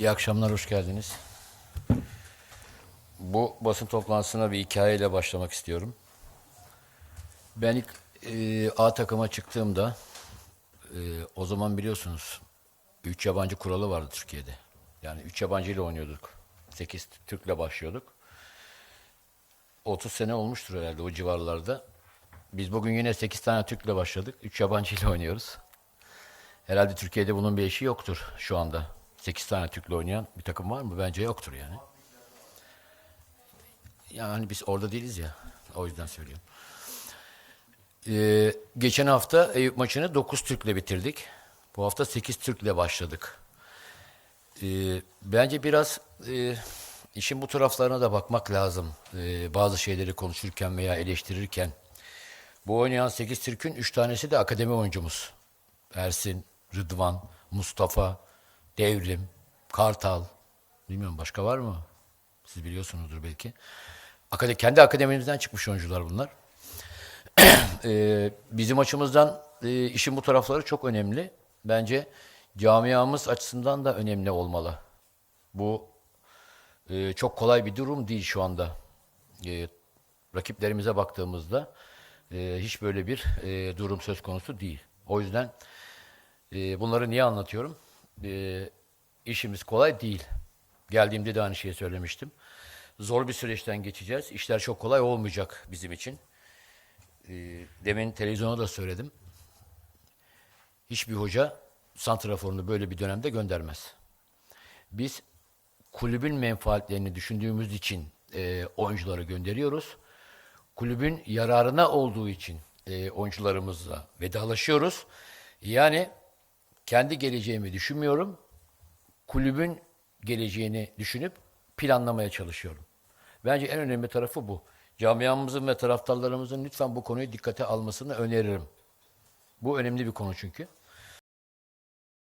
İyi akşamlar, hoş geldiniz. Bu basın toplantısına bir hikayeyle başlamak istiyorum. Ben ilk e, A takıma çıktığımda, e, o zaman biliyorsunuz, üç yabancı kuralı vardı Türkiye'de. Yani üç yabancı ile oynuyorduk. Sekiz Türk'le başlıyorduk. 30 sene olmuştur herhalde o civarlarda. Biz bugün yine 8 tane Türk'le başladık. 3 yabancı ile oynuyoruz. Herhalde Türkiye'de bunun bir eşi yoktur şu anda. 8 tane Türk'le oynayan bir takım var mı? Bence yoktur yani. Yani biz orada değiliz ya. O yüzden söylüyorum. Ee, geçen hafta Eyüp maçını 9 Türk'le bitirdik. Bu hafta 8 Türk'le başladık. Ee, bence biraz e, işin bu taraflarına da bakmak lazım. Ee, bazı şeyleri konuşurken veya eleştirirken. Bu oynayan 8 Türk'ün 3 tanesi de akademi oyuncumuz. Ersin, Rıdvan, Mustafa, Devrim, Kartal. Bilmiyorum başka var mı? Siz biliyorsunuzdur belki. Akade, kendi akademimizden çıkmış oyuncular bunlar. Ee, bizim açımızdan e, işin bu tarafları çok önemli. Bence camiamız açısından da önemli olmalı. Bu e, çok kolay bir durum değil şu anda. E, rakiplerimize baktığımızda e, hiç böyle bir e, durum söz konusu değil. O yüzden e, bunları niye anlatıyorum? E, işimiz kolay değil. Geldiğimde de aynı şeyi söylemiştim. Zor bir süreçten geçeceğiz. İşler çok kolay olmayacak bizim için. E, demin televizyona da söyledim. Hiçbir hoca santraforunu böyle bir dönemde göndermez. Biz kulübün menfaatlerini düşündüğümüz için e, oyuncuları gönderiyoruz. Kulübün yararına olduğu için e, oyuncularımızla vedalaşıyoruz. Yani kendi geleceğimi düşünmüyorum. Kulübün geleceğini düşünüp planlamaya çalışıyorum. Bence en önemli tarafı bu. Camiamızın ve taraftarlarımızın lütfen bu konuyu dikkate almasını öneririm. Bu önemli bir konu çünkü.